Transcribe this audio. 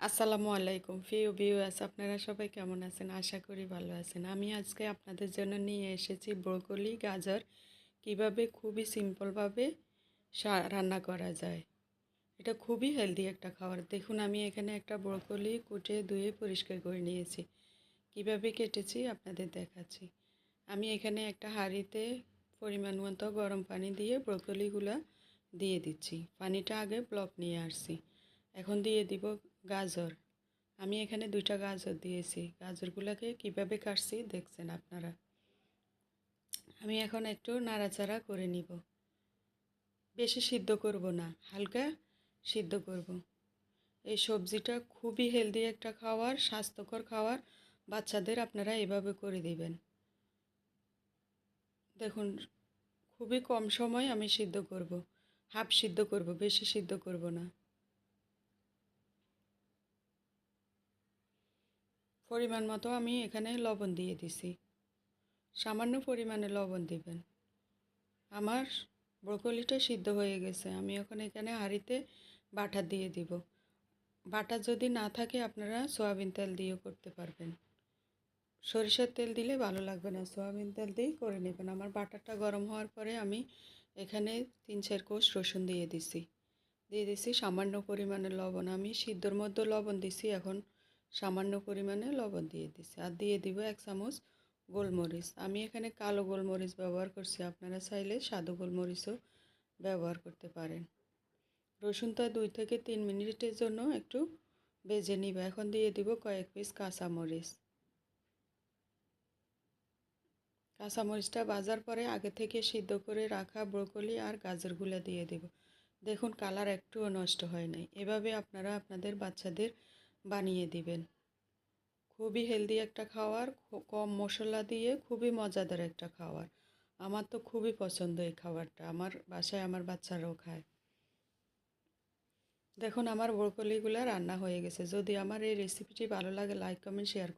আসসালামু আলাইকুম। প্রিয় ভিউয়ার্স আপনারা সবাই কেমন আছেন? আশা করি ভালো আছেন। আমি আজকে আপনাদের জন্য নিয়ে এসেছি ব্রোকলি, গাজর। কীভাবে? খুবই সিম্পলভাবে রান্না করা যায়। এটা খুবই হেলদি একটা খাবার। দেখুন, আমি এখানে একটা ব্রোকলি কুটে ধুয়ে পরিষ্কার করে নিয়েছি। কীভাবে কেটেছি? আপনাদের দেখাচ্ছি। আমি এখানে একটা হাঁড়িতে পরিমাণ মতো গরম পানি দিয়ে ব্রোকলিগুলো দিয়ে দিচ্ছি। পানিটা আগে ব্লক নিয়ে আসছি। এখন দিয়ে দিব গাজর। আমি এখানে দুইটা গাজর দিয়েছি। গাজরগুলোকে কীভাবে কাটছি দেখছেন আপনারা? আমি এখন একটু নাড়াচাড়া করে নিব। বেশি সিদ্ধ করব না, হালকা সিদ্ধ করব। এই সবজিটা খুবই হেলদি একটা খাওয়ার, স্বাস্থ্যকর খাওয়ার, বাচ্চাদের আপনারা এভাবে করে দিবেন। দেখুন, খুবই কম সময় আমি সিদ্ধ করব, হাফ সিদ্ধ করব, বেশি সিদ্ধ করব না। পরিমাণ মতো আমি এখানে লবণ দিয়ে দিছি। সামান্য পরিমাণে লবণ দিবেন। আমার ব্রকলিটা সিদ্ধ হয়ে গেছে। আমি এখন এখানে হাঁড়িতে বাটার দিয়ে দিব। বাটার যদি না থাকে আপনারা সয়াবিন তেল দিয়েও করতে পারবেন। সরিষার তেল দিলে ভালো লাগবে না। সয়াবিন তেল দিয়েই করে নেবেন। আমার বাটারটা গরম হওয়ার পরে আমি এখানে তিন চার কোষ রসুন দিয়ে দিছি। দিয়ে দিছি সামান্য পরিমাণে লবণ। আমি সিদ্ধর মধ্যে লবণ দিছি। এখন সামান্য পরিমাণে লবণ দিয়ে দিছি। আর দিয়ে দিব এক চামচ গোলমরিচ। আমি এখানে কালো গোলমরিচ ব্যবহার করছি, আপনারা চাইলে সাদু গোলমরিচও ব্যবহার করতে পারেন। রসুনটা দুই থেকে তিন মিনিটের জন্য একটু ভেজে নিব। এখন দিয়ে দিব কয়েক পিস কাঁচামরিচ। কাঁচামরিচটা বাজার পরে আগে থেকে সিদ্ধ করে রাখা ব্রোকলি আর গাজরগুলো দিয়ে দেব। দেখুন, কালার একটুও নষ্ট হয় নাই। এভাবে আপনারা আপনাদের বাচ্চাদের বানিয়ে দিবেন। খুবই হেলদি একটা খাওয়ার কম মশলা দিয়ে খুবই মজাদার একটা খাওয়ার। আমার তো খুবই পছন্দ এই খাবারটা। আমার বাসায় আমার বাচ্চারাও খায়। দেখুন, আমার ব্রোকলিগুলো রান্না হয়ে গেছে। যদি আমার এই রেসিপিটি ভালো লাগে লাইক কমেন্ট শেয়ার